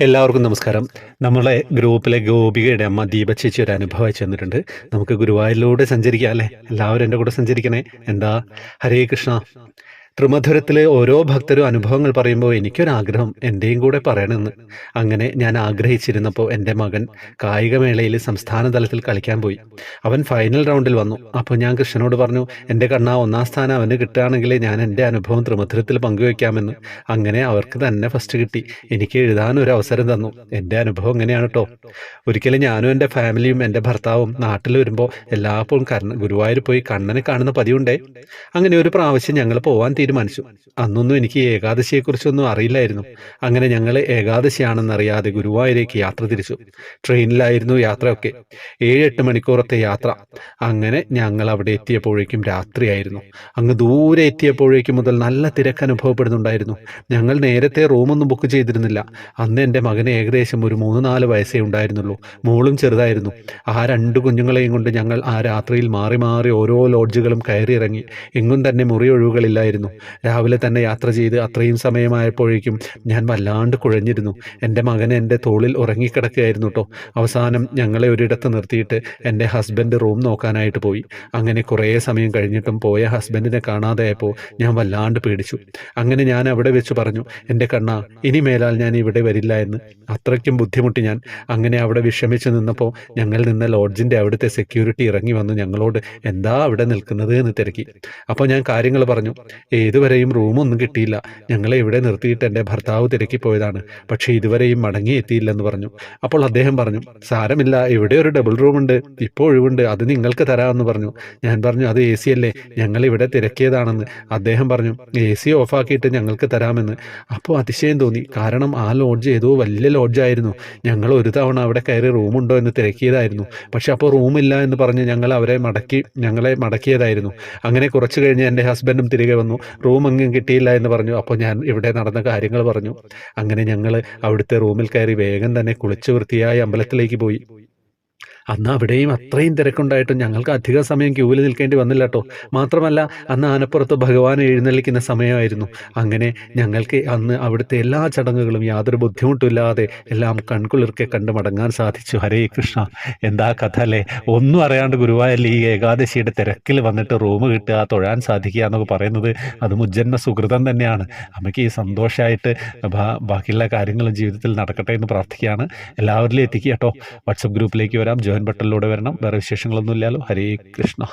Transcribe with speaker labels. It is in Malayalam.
Speaker 1: എല്ലാവർക്കും നമസ്കാരം. നമ്മളെ ഗ്രൂപ്പിലെ ഗോപികയുടെ അമ്മ ദീപ ചേച്ചി ഒരു അനുഭവം അയച്ചു തന്നിട്ടുണ്ട് നമുക്ക് ഗുരുവായൂരിലൂടെ സഞ്ചരിക്കാം അല്ലേ? എല്ലാവരും എന്റെ കൂടെ സഞ്ചരിക്കണേ. എന്താ? ഹരേ കൃഷ്ണ. ത്രിമധുരത്തിലെ ഓരോ ഭക്തരും അനുഭവങ്ങൾ പറയുമ്പോൾ എനിക്കൊരാഗ്രഹം എന്റെയും കൂടെ പറയണമെന്ന്. അങ്ങനെ ഞാൻ ആഗ്രഹിച്ചിരുന്നപ്പോൾ എന്റെ മകൻ കായികമേളയിൽ സംസ്ഥാന തലത്തിൽ കളിക്കാൻ പോയി. അവൻ ഫൈനൽ റൗണ്ടിൽ വന്നു. അപ്പോൾ ഞാൻ കൃഷ്ണനോട് പറഞ്ഞു എന്റെ കണ്ണ ഒന്നാം സ്ഥാനം അവന് കിട്ടുകയാണെങ്കിൽ ഞാൻ എന്റെ അനുഭവം ത്രിമധുരത്തിൽ പങ്കുവയ്ക്കാമെന്ന് അങ്ങനെ അവർക്ക് തന്നെ ഫസ്റ്റ് കിട്ടി. എനിക്ക് എഴുതാൻ ഒരു അവസരം തന്നു. എന്റെ അനുഭവം എങ്ങനെയാണ് കേട്ടോ ഒരിക്കലും ഞാനും എന്റെ ഫാമിലിയും എന്റെ ഭർത്താവും നാട്ടിൽ വരുമ്പോൾ എല്ലാപ്പോഴും കർണ ഗുരുവായൂർ പോയി കണ്ണനെ കാണുന്ന പതിവുണ്ടേ? അങ്ങനെ ഒരു പ്രാവശ്യം ഞങ്ങൾ പോവാൻ തീരുമാനിച്ചു. അന്നൊന്നും എനിക്ക് ഏകാദശിയെക്കുറിച്ചൊന്നും അറിയില്ലായിരുന്നു. അങ്ങനെ ഞങ്ങൾ ഏകാദശിയാണെന്നറിയാതെ ഗുരുവായൂരേക്ക് യാത്ര തിരിച്ചു. ട്രെയിനിലായിരുന്നു യാത്രയൊക്കെ. ഏഴ് എട്ട് മണിക്കൂറത്തെ യാത്ര. അങ്ങനെ ഞങ്ങൾ അവിടെ എത്തിയപ്പോഴേക്കും രാത്രിയായിരുന്നു. അങ്ങ് ദൂരെ എത്തിയപ്പോഴേക്കും മുതൽ നല്ല തിരക്ക് അനുഭവപ്പെടുന്നുണ്ടായിരുന്നു. ഞങ്ങൾ നേരത്തെ റൂമൊന്നും ബുക്ക് ചെയ്തിരുന്നില്ല. അന്ന് എന്റെ മകന് ഏകദേശം ഒരു മൂന്ന് നാല് വയസ്സേ ഉണ്ടായിരുന്നുള്ളൂ. മോളും ചെറുതായിരുന്നു. ആ രണ്ട് കുഞ്ഞുങ്ങളെയും കൊണ്ട് ഞങ്ങൾ ആ രാത്രിയിൽ മാറി മാറി ഓരോ ലോഡ്ജുകളും കയറിയിറങ്ങി. എങ്ങും തന്നെ മുറി ഒഴിവുകളില്ലായിരുന്നു രാവിലെ തന്നെ യാത്ര ചെയ്ത് അത്രയും സമയമായപ്പോഴേക്കും ഞാൻ വല്ലാണ്ട് കുഴഞ്ഞിരുന്നു. എന്റെ മകൻ എന്റെ തോളിൽ ഉറങ്ങിക്കിടക്കുകയായിരുന്നു കേട്ടോ അവസാനം ഞങ്ങളെ ഒരിടത്ത് നിർത്തിയിട്ട് എന്റെ ഹസ്ബൻഡ് റൂം നോക്കാനായിട്ട് പോയി. അങ്ങനെ കുറേ സമയം കഴിഞ്ഞിട്ടും പോയ ഹസ്ബൻഡിനെ കാണാതെയായപ്പോൾ ഞാൻ വല്ലാണ്ട് പേടിച്ചു. അങ്ങനെ ഞാൻ അവിടെ വെച്ച് പറഞ്ഞു എന്റെ കണ്ണ ഇനി മേലാൽ ഞാൻ ഇവിടെ വരില്ല എന്ന്. അത്രയ്ക്കും ബുദ്ധിമുട്ടി ഞാൻ. അങ്ങനെ അവിടെ വിഷമിച്ച് നിന്നപ്പോൾ ഞങ്ങൾ നിന്ന ലോഡ്ജിന്റെ അവിടുത്തെ സെക്യൂരിറ്റി ഇറങ്ങി വന്ന് ഞങ്ങളോട് എന്താ അവിടെ നിൽക്കുന്നത്? എന്ന് തിരക്കി. അപ്പോൾ ഞാൻ കാര്യങ്ങൾ പറഞ്ഞു ഏതുവരെയും റൂമൊന്നും കിട്ടിയില്ല. ഞങ്ങളെ ഇവിടെ നിർത്തിയിട്ട് എന്റെ ഭർത്താവ് തിരക്കി പോയതാണ്. പക്ഷേ ഇതുവരെയും മടങ്ങിയെത്തിയില്ലെന്ന് പറഞ്ഞു. അപ്പോൾ അദ്ദേഹം പറഞ്ഞു സാരമില്ല ഇവിടെ ഒരു ഡബിൾ റൂമുണ്ട് ഇപ്പോൾ ഒഴിവുണ്ട്. അത് നിങ്ങൾക്ക് തരാമെന്ന് പറഞ്ഞു. ഞാൻ പറഞ്ഞു അത് എ സി അല്ലേ? ഞങ്ങൾ ഇവിടെ തിരക്കിയതാണെന്ന്. അദ്ദേഹം പറഞ്ഞു എ സി ഓഫാക്കിയിട്ട് ഞങ്ങൾക്ക് തരാമെന്ന്. അപ്പോൾ അതിശയം തോന്നി. കാരണം ആ ലോഡ്ജ് ഏതോ വലിയ ലോഡ്ജായിരുന്നു. ഞങ്ങൾ ഒരു തവണ അവിടെ കയറി റൂമുണ്ടോ എന്ന് തിരക്കിയതായിരുന്നു. പക്ഷെ അപ്പോൾ റൂമില്ല എന്ന് പറഞ്ഞ് ഞങ്ങൾ അവരെ മടക്കി ഞങ്ങളെ മടക്കിയതായിരുന്നു. അങ്ങനെ കുറച്ച് കഴിഞ്ഞ് എന്റെ ഹസ്ബൻഡും തിരികെ വന്നു. റൂം എങ്ങും കിട്ടിയില്ല എന്ന് പറഞ്ഞു. അപ്പോൾ ഞാൻ ഇവിടെ നടന്ന കാര്യങ്ങൾ പറഞ്ഞു. അങ്ങനെ ഞങ്ങൾ അവിടുത്തെ റൂമിൽ കയറി വേഗം തന്നെ കുളിച്ച് വൃത്തിയായി അമ്പലത്തിലേക്ക് പോയി. അന്ന് അവിടെയും അത്രയും തിരക്കുണ്ടായിട്ടും ഞങ്ങൾക്ക് അധിക സമയം ക്യൂവിൽ നിൽക്കേണ്ടി വന്നില്ല കേട്ടോ മാത്രമല്ല അന്ന് ആനപ്പുറത്ത് ഭഗവാൻ എഴുന്നള്ളിക്കുന്ന സമയമായിരുന്നു. അങ്ങനെ ഞങ്ങൾക്ക് അന്ന് അവിടുത്തെ എല്ലാ ചടങ്ങുകളും യാതൊരു ബുദ്ധിമുട്ടില്ലാതെ എല്ലാം കൺകുളിർക്കെ കണ്ടു മടങ്ങാൻ സാധിച്ചു. ഹരേ കൃഷ്ണ. എന്താ കഥ അല്ലേ? ഒന്നും അറിയാണ്ട് ഗുരുവായൂരിൽ ഈ ഏകാദശിയുടെ തിരക്കിൽ വന്നിട്ട് റൂം കിട്ടുക തൊഴാൻ സാധിക്കുക എന്നൊക്കെ പറയുന്നത് അത് മുജ്ജന്മ സുഹൃതം തന്നെയാണ്. അമ്മയ്ക്ക് ഈ സന്തോഷമായിട്ട് ബാക്കിയുള്ള കാര്യങ്ങളും ജീവിതത്തിൽ നടക്കട്ടെ എന്ന് പ്രാർത്ഥിക്കുകയാണ്. എല്ലാവരിലും എത്തിക്കുക കേട്ടോ. വാട്സപ്പ് ഗ്രൂപ്പിലേക്ക് വരാം. ബട്ടണിലൂടെ വരണം. വേറെ വിശേഷങ്ങളൊന്നും ഇല്ലല്ലോ ഹരേ കൃഷ്ണ.